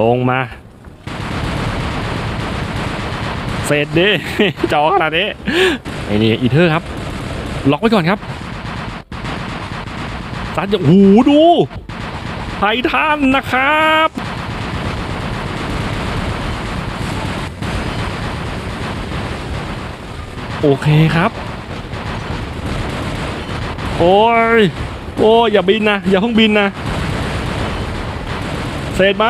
ลงมา เสร็จดิจอขนาดนี้ไอ้นี่อีเทอร์ครับ ล็อกไว้ก่อนครับซัดอย่างหูดูไททันนะครับโอเคครับ โอ้ย โอ้ยอย่าบินนะ อย่าเพิ่งบินนะ เสร็จไหม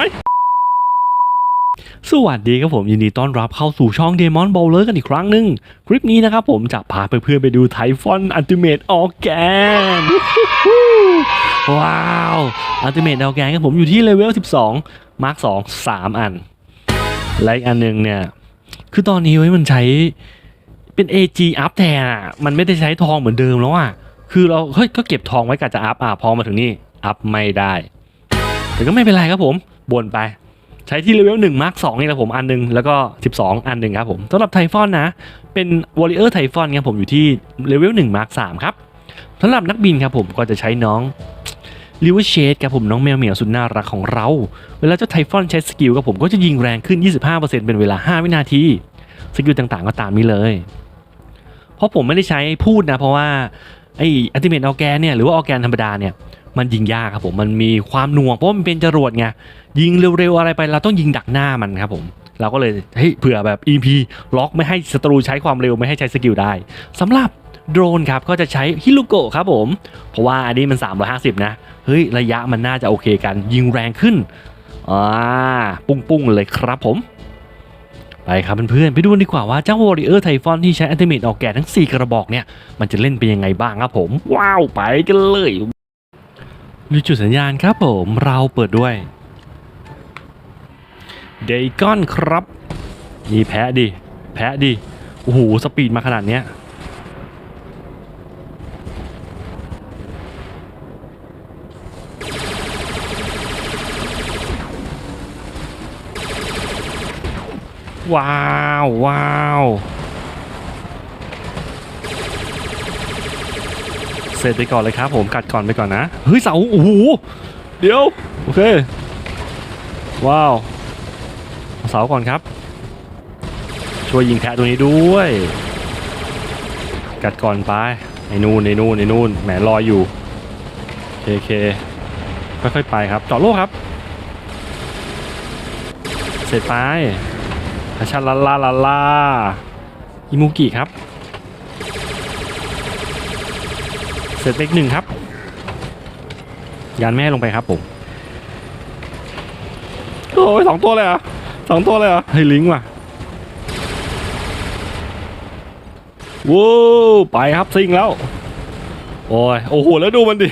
สวัสดีครับผมยินดีต้อนรับเข้าสู่ช่อง Demon Bowler กันอีกครั้งหนึ่งคลิปนี้นะครับผมจะพาเพื่อนๆไปดูไทฟอนอันติเมตออแกนว้าวอันติเมตออแกนครับผมอยู่ที่เลเวล 12 มาร์ค2 3 อัน และอีกอันหนึงเนี่ย คือตอนนี้เว้ยมันใช้เป็น AG อัพแทนอะ มันไม่ได้ใช้ทองเหมือนเดิมแล้วอะ คือเราเฮ้ยก็เก็บทองไว้กะจะอัพอะพอมาถึงนี่อัพไม่ได้ แต่ก็ไม่เป็นไรครับผมบ่นไป ช้ที่เลเวล1มาร์ค2นี่แหละผมอันหนึง แล้วก็ 12 อันหนึ่งครับผมสำหรับไทฟอนนะ เป็นวอริเออร์ไทฟอนครับผมอยู่ที่เลเวล1มาร์ค3ครับสำหรับนักบินครับผมก็จะใช้น้องลิเวอร์เชดครับผมน้องแมวเหมียวสุดน่ารักของเรา เวลาเจ้าไทฟอนใช้สกิลครับผมก็จะยิงแรงขึ้น 25%เป็นเวลา 5 วินาที สกิลต่างๆก็ตามนี้เลย เพราะผมไม่ได้ใช้พูดนะ เพราะว่าไอ้อัลติเมทออแกนเนี่ยหรือว่าออแกนธรรมดาเนี่ย มันยิงยากครับผมมันมีความหน่วงเพราะว่ามันเป็นจรวดไงยิงเร็วๆอะไรไปเราต้องยิงดักหน้ามันครับผมเราก็เลยเฮ้ยเผื่อแบบ EP ล็อกไม่ให้ศัตรูใช้ความเร็วไม่ให้ใช้สกิลได้สำหรับโดรนครับก็จะใช้ฮิลุโกะครับผม เพราะว่าอันนี้มัน 350 นะ เฮ้ย ระยะมันน่าจะโอเคกัน ยิงแรงขึ้นอ่าปุ้งๆ เลยครับผม ไปครับเพื่อนๆ ไปดูดีกว่าว่าเจ้าวอริเออร์ไทฟอนที่ใช้อันติเมตออกแก่ทั้ง 4 กระบอกเนี่ย มันจะเล่นเป็นยังไงบ้างครับผม ว้าว ไปกันเลย ดูจุดสัญญาณครับผมเราเปิดด้วยเดกอนครับนี่แพ้ดิ แพ้ดิ โอ้โห สปีดมาขนาดเนี้ยว้าว ว้าว เสร็จไปก่อนเลยครับผมกัดก่อนไปก่อนนะ เฮ้ยเสาโอ้โหเดี๋ยว โอเค ว้าวเสาก่อนครับ ช่วยยิงแพะตัวนี้ด้วย กัดก่อนไปไอ้นู่นไอ้นู่นไอ้นู่นแหมรอยอยู่โอเคเคค่อยๆไปครับจอดโลกครับ เสร็จไปอาชาลาลาลาลาอิมูกิครับ เสร็จเล็กหนึ่งครับยานแม่ลงไปครับผม โอ้ยสองตัวเลยอะสองตัวเลยอะเฮ้ยลิงว่ะว้าวไปครับซิงแล้ว โอ้ยโอ้โหแล้วดูมันดิ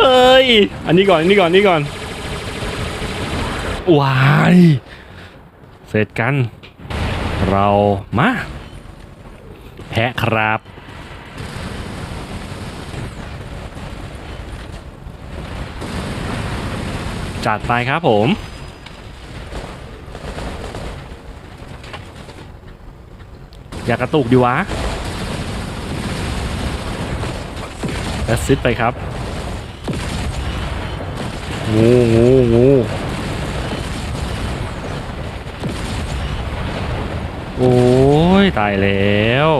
เอ้ย อันนี้ก่อนอันนี้ก่อนอันนี้ก่อนว้ายเสร็จกัน เรามา แพะครับ จัดไปครับผม อย่ากระตุกดีวะแอสซิดไปครับ งูงูงูโอ้ย ตายแล้ว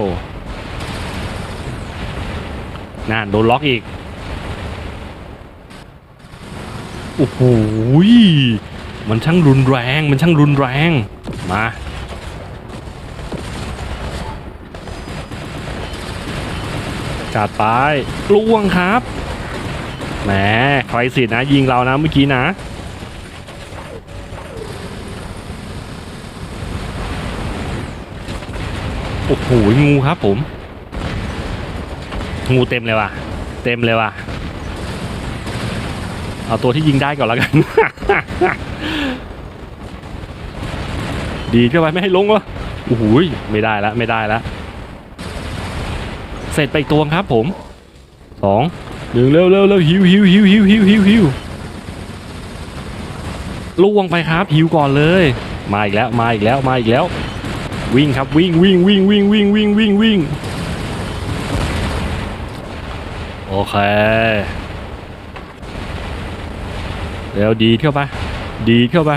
นั่นโดนล็อกอีก โอ้โหมันช่างรุนแรง มันช่างรุนแรง มา จัดไปล่วงครับ แหม ใครสิทธ์นะ ยิงเรานะเมื่อกี้นะ โอ้โห งูครับผม งูเต็มเลยว่ะ เต็มเลยว่ะ เอาตัวที่ยิงได้ก่อนแล้วกัน ดีเข้าไปไม่ให้ลงวะโอ้โหยไม่ได้แล้วไม่ได้แล้วเสร็จไปตัวครับผมสองหนึ่งเร็วเร็วเร็วหิวหิวหิวหิวหิวหิวหิวล่วงไปครับหิวก่อนเลย มาอีกแล้วมาอีกแล้วมาอีกแล้ว วิ่งครับวิ่งวิ่งวิ่งวิ่งวิ่งวิ่งวิ่งวิ่งโอเค เร็วดีเข้าไปดีเข้าไป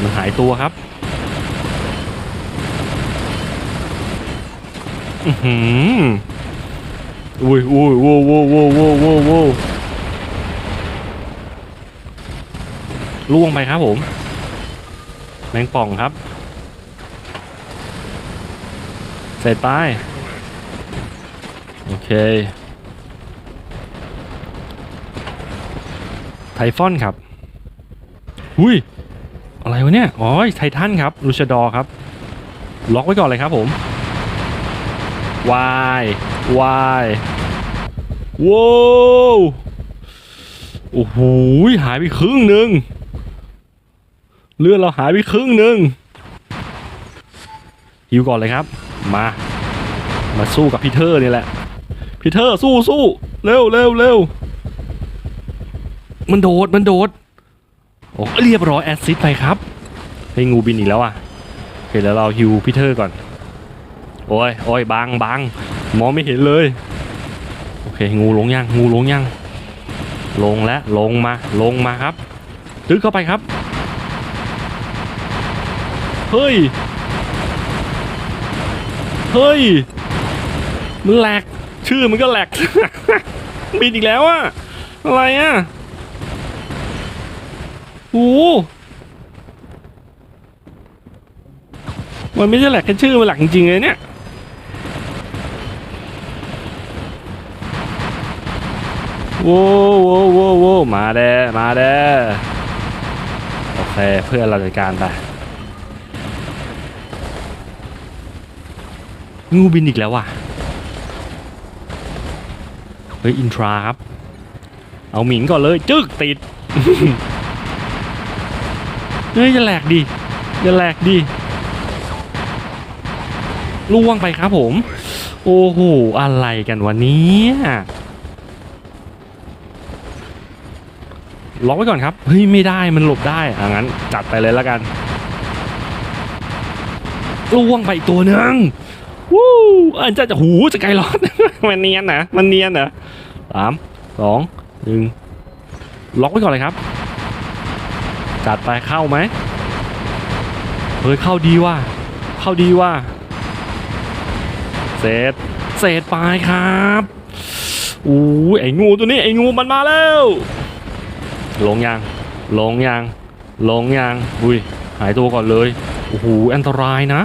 มันหายตัวครับอือหืออุ้ยอุ้ยโว้โว้โว้โว้โว้โว้ล่วงไปครับผม แมงป่องครับ ใส่ป้าย โอเค ไทฟอนครับหุยอะไรวะเนี่ยอ๋อไททันครับลูชาดอร์ครับ ล็อกไว้ก่อนเลยครับผมวายวายว้าวโอ้โหหายไปครึ่งหนึ่งเลือดเราหายไปครึ่งหนึ่งฮิวก่อนเลยครับ มา มาสู้กับพีเทอร์นี่แหละพีเทอร์สู้สู้เร็วเร็วเร็ว มันโดด มันโดด โอ้เรียบร้อยแอสซิดไปครับให้งูบินอีกแล้วอะโอเคแล้วเราฮิวพีเทอร์ก่อน โอ้ยโอ้ยบังบังมองไม่เห็นเลย โอเค งูลงยัง งูลงยัง ลงแล้วลงมา ลงมาครับดึกเข้าไปครับ เฮ้ย เฮ้ย มันแหลก ชื่อมันก็แหลกบินอีกแล้วอะอะไรอะ หมันไม่ใช่แหลกแค่ชื่อมันแหลกจริงๆเลยเนี่ยโว้โว้โว้โว้มาเด้มาเด้โอเคเพื่อนเราจัดการไปงูบินอีกแล้วว่ะ เฮ้ย อินทราครับ เอาหมิงก่อนเลย จึกติด เฮ้ยจะแหลกดิจะแหลกดิล่วงไปครับผม โอ้โห อะไรกันวันนี้ล็อกไว้ก่อนครับ เฮ้ย ไม่ได้มันหลบได้อะงั้น จัดไปเลยแล้วกันล่วงไปตัวหนึ่งวู้อันจะจะหูจะไกลร้อน มันเนียนนะมันเนียนนะสามสองหนึ่งล็อกไว้ก่อนเลยครับ จัดไปเข้าไหมเฮ้ยเข้าดีว่ะเข้าดีว่ะเสร็จเสร็จไปครับอู้ยไอ้งูตัวนี้ไอ้งูมันมาแล้วลงยังลงยังลงยังอุ้ยหายตัวก่อนเลยโอ้โหอันตรายนะ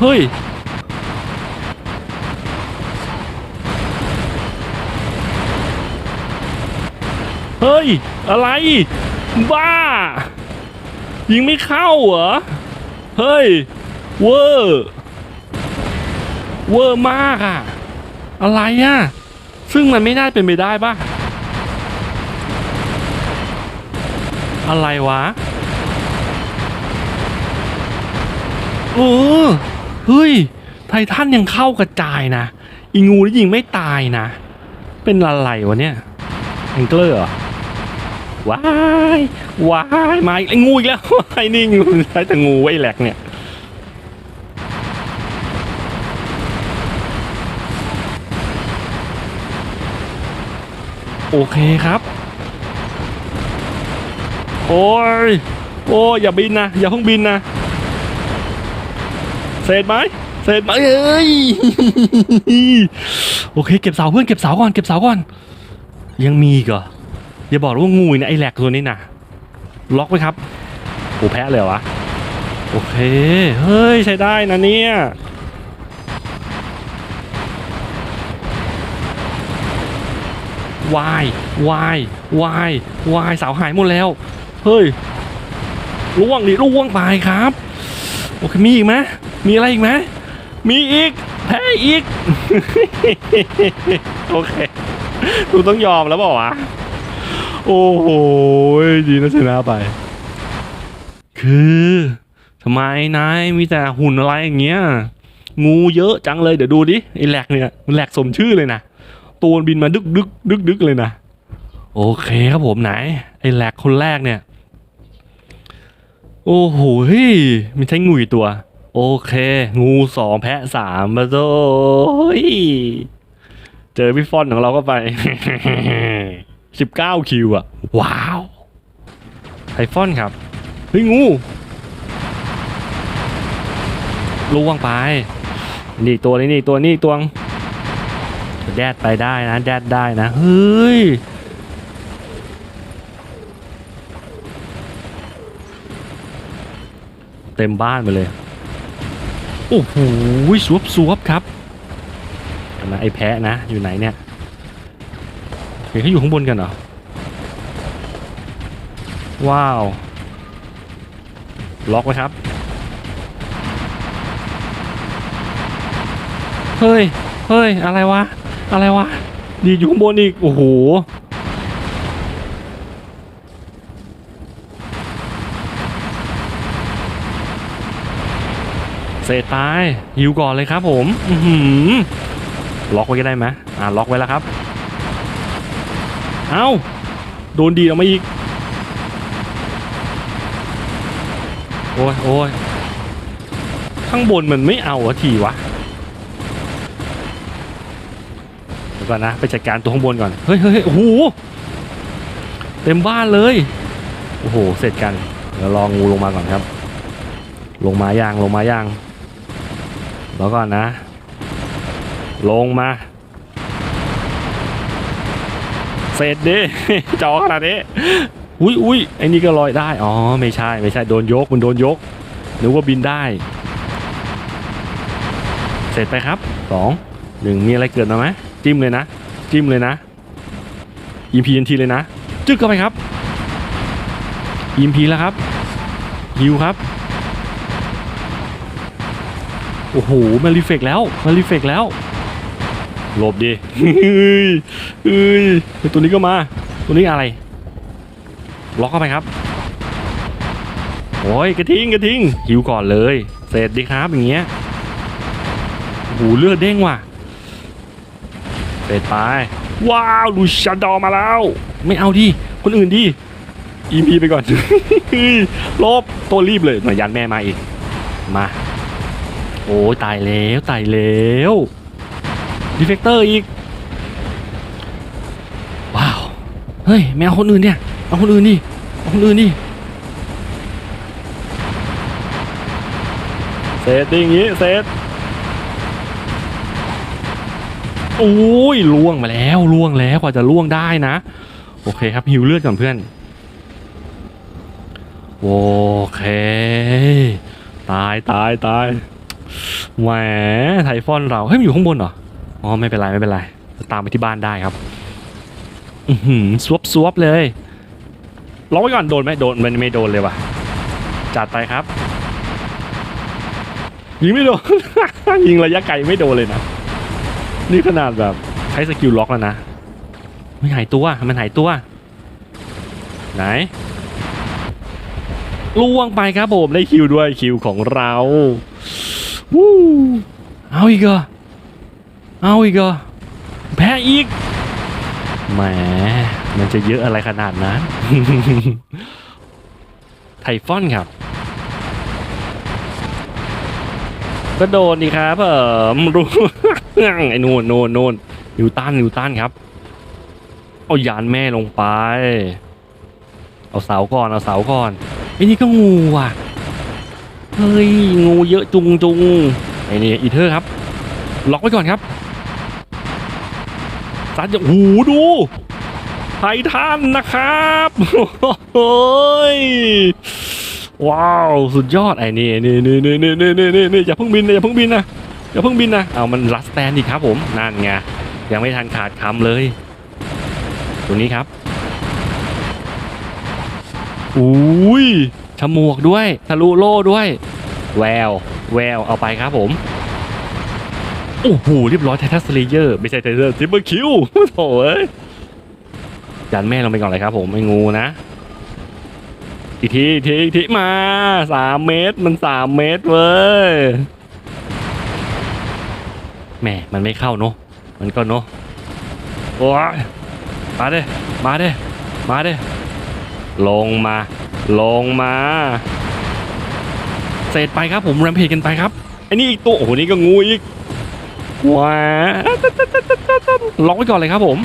เฮ้ย เฮ้ย อะไร บ้า ยิงไม่เข้าเหรอ เฮ้ย เวอร์เวอร์มากอะอะไรอะซึ่งมันไม่น่าเป็นไปได้ปะอะไรวะเออเฮ้ย ไททันยังเข้ากระจายนะ อีงูนี่ยิงไม่ตายนะ เป็นอะไรวะเนี่ยแองเกอร์เหรอ ว้ายว้ายมาอีกไอ้งูอีกแล้วไอ้นี่งูใช้แต่งูไอ้แหลกเนี่ยโอเคครับ โอ้ย โอ้ยอย่าบินนะ อย่าเพิ่งบินนะ เสร็จไหม เสร็จไหมเอ้ย โอเค เก็บเสาเพื่อน เก็บเสาก่อน เก็บเสาก่อน ยังมีอีกเหรอ อย่าบอกว่างูนะไอแหลกตัวนี้นะล็อกไว้ครับโอ้แพ้เลยวะโอเค เฮ้ย ใช้ได้นะเนี่ยวายวายวายวายเสาหายหมดแล้ว เฮ้ยล่วงดิล่วงไปครับ โอเค มีอีกไหมมีอะไรอีกไหมมีอีก แพ้อีก โอเคกูต้องยอมแล้วเปล่าวะ โอ้โหดีนะชนะไป คือทำไมนายมีแต่หุ่นอะไรอย่างเงี้ย งูเยอะจังเลยเดี๋ยวดูดิไอ้แหลกเนี่ยมันแหลกสมชื่อเลยนะตัวบินมาดึกดึกดึกดึกเลยนะโอเคครับผมไหน ไอ้แหลกคนแรกเนี่ย โอ้โหมันใช้งูอีกตัว โอเค งูสองแพะสามมาโอ้ยเจอพี่ฟอนของเราก็ไป สิบเก้าคิวอะว้าวไทฟอนครับ เฮ้ย งูล่วงไป นี่ตัวนี้นี่ตัวนี้ตัวงแดดไปได้นะ แดดได้นะ เฮ้ยเต็มบ้านไปเลย โอ้โหสวบสวบครับเห็นไหมไอ้แพะนะ อยู่ไหนเนี่ย เห็นเขาอยู่ข้างบนกันเหรอ ว้าว ล็อกไว้ครับ เฮ้ย เฮ้ย อะไรวะ อะไรวะ ดีอยู่ข้างบนอีก โอ้โห เสร็จตายฮิวก่อนเลยครับผม อืล็อกไว้ก็ได้ไหมอ่าล็อกไว้แล้วครับ เอาโดนดีออกมาอีก โอ้ยโอ้ยข้างบนมันไม่เอาอะทีวะเดี๋ยวก่อนนะ ไปจัดการตัวข้างบนก่อน เฮ้ยเฮ้ยโอ้โห เต็มบ้านเลย โอ้โห เสร็จกันเดี๋ยวรองูลงมาก่อนครับ ลงมาย่างลงมาย่างแล้วก่อนนะ ลงมา เส ร็จดิจอขนาดนี้อุ้ยอุ้ยไอ้นี่ก็ลอยได้ อ๋อ ไม่ใช่ ไม่ใช่ โดนยก มันโดนยกนึกว่าบินได้ เสร็จไปครับสองหนึ่งมีอะไรเกิดมาไหมจิ้มเลยนะ จิ้มเลยนะ EMP เลยนะ จึ๊กเข้าไปครับ EMP แล้วครับฮิวครับ โอ้โหมันรีเฟกแล้วมันรีเฟกแล้ว หลบดิเฮ้ยเฮ้ยตัวนี้ก็มา ตัวนี้อะไรล็อกเข้าไปครับโอ้ยกระทิงกระทิงหิวก่อนเลยเสร็จดีครับอย่างเงี้ยโอ้โหเลือดเด้งว่ะเสร็จไปว้าวลูชันดอมาแล้ว ไม่เอาดิคนอื่นดิ EP ไปก่อนลบตัวรีบเลยหน่อยยันแม่มาอีกมา โอ้ยตายแล้วตายแล้ว ดีเฟกเตอร์อีก ว้าว เฮ้ยไม่เอาคนอื่นเนี่ย เอาคนอื่นดิเอาคนอื่นดิเซตดิอย่างงี้เซตโอ้ยล่วงมาแล้วล่วงแล้วกว่าจะล่วงได้นะ โอเคครับหิวเลือดก่อนเพื่อน โอเค ตายตายตายแหมไทฟอนเราเฮ้ยมันอยู่ข้างบนเหรอ อ๋อไม่เป็นไรไม่เป็นไรตามไปที่บ้านได้ครับ อือหือซวบซวบเลยล็อกไว้ก่อนโดนไหมโดนมันไม่โดนเลยว่ะจัดไปครับ ยิงไม่โดน ยิงระยะไกลไม่โดนเลยนะนี่ขนาดแบบใช้สกิลล็อกแล้วนะไม่หายตัวมันหายตัว ไหนล่วงไปครับผมได้คิวด้วยคิวของเราวู้เอาอีกเหรอ เอาอีกเหรอแพ้อีกแหมมันจะเยอะอะไรขนาดนั้นไทฟอนครับก็โดนดีครับเออรู้ไอ้นู่นนู่นนู่นนิวตันนิวตันครับ เอายานแม่ลงไป เอาเสาก่อน เอาเสาก่อนไอ้นี่ก็งูว่ะ เฮ้ย งูเยอะจุงจุงไอ้นี่อีเทอร์ครับ ล็อกไว้ก่อนครับ ซัดอย่างหูดูไททันนะครับโอ้ยว้าว สุดยอดไอ้นี่นี่นี่นี่นี่นี่นี่นี่นี่อย่าเพิ่งบินนะอย่าเพิ่งบินนะอย่าเพิ่งบินนะเอามันลัสแตนอีครับผมนั่นไงยังไม่ทันขาดคำเลย ตัวนี้ครับอุ้ยฉมวกด้วยทะลุโล่ด้วย แวว แวว เอาไปครับผม โอ้โหเรียบร้อยไททัสเลเยอร์ไม่ใช่ไททัสซิมเบอร์คิวโถ่เอ้ยยันแม่ลงไปก่อนเลยครับผมไม่งูนะ อีกทีอีกทีอีกทีมาสามเมตรมันสามเมตรเว้ยแม่มันไม่เข้าเนอะมันก็เนอะโอ้ยมาเด้มาเด้มาเด้ลงมา ลงมา เสร็จไปครับผมแรมเพจกันไปครับไอ้นี่อีกตัวโอ้โหนี่ก็งูอีก ว้าล็อกไว้ก่อนเลยครับผม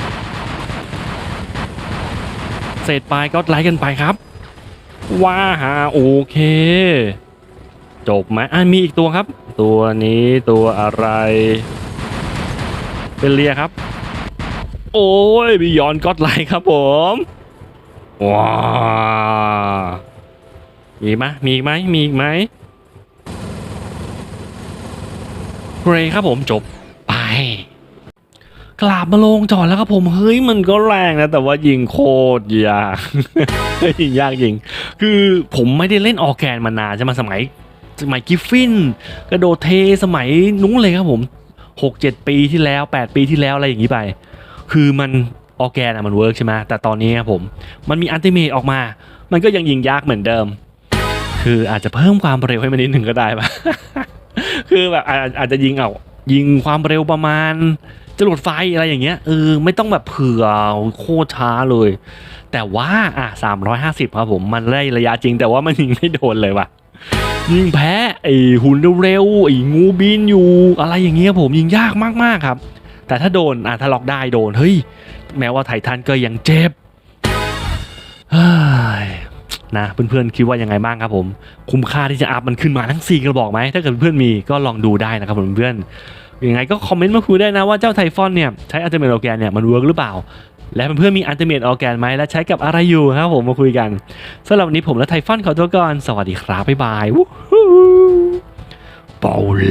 เสร็จไปก็ไลค์กันไปครับ ว้าฮาโอเค จบไหมอะมีอีกตัวครับ ตัวนี้ตัวอะไร เป็นเลียครับ โอ้ยบิยอนก็ไลค์ครับผมว้ามีไหมมีอีกไหมมีอีกไหมเกรย์ครับผมจบ กลับมาลงจอดแล้วครับผมเฮ้ยมันก็แรงนะ แต่ว่ายิงโคตรยากยิงยากจริง คือผมไม่ได้เล่นออแกนมานานใช่ไหมสมัยสมัยกิฟฟินกระโดดเทสมัยนู้นเลยครับผมหกเจ็ดปีที่แล้วแปดปีที่แล้วอะไรอย่างนี้ไป คือมันออแกนอะมันเวิร์กใช่ไหมแต่ตอนนี้ครับผม มันมีอันติเมตออกมา มันก็ยังยิงยากเหมือนเดิม คืออาจจะเพิ่มความเร็วให้มันนิดหนึ่งก็ได้ปะคือแบบอาอาจจะยิงเอา ยิงความเร็วประมาณจรวดไฟอะไรอย่างเงี้ยเออไม่ต้องแบบเผื่อโคตรช้าเลย แต่ว่าอะ350 ครับผมมันได้ระยะจริง แต่ว่ามันยิงไม่โดนเลยว่ะ ยิงแพ้ไอ้หุ่นเร็วๆไอ้งูบินอยู่ อะไรอย่างเงี้ยผมยิงยากมากๆครับ แต่ถ้าโดนอะถ้าล็อกได้โดนเฮ้ยแม้ว่าไททันก็ยังเจ็บ นะเพื่อนๆคิดว่ายังไงบ้างครับผม คุ้มค่าที่จะอัพมันขึ้นมาทั้ง 4 กระบอกไหมถ้าเกิดเพื่อนมีก็ลองดูได้นะครับผมเพื่อนยังไงก็คอมเมนต์มาคุยได้นะว่าเจ้าไทฟอนเนี่ยใช้อัลเทอร์เมทออร์แกนเนี่ยมันเวิร์กหรือเปล่า และเพื่อนๆมีอัลเทอร์เมทออร์แกนไหมและใช้กับอะไรอยู่ครับผมมาคุยกันสำหรับวันนี้ผมและไทฟอนขอตัวก่อนสวัสดีครับบ๊ายบายวู้ฮู้บอล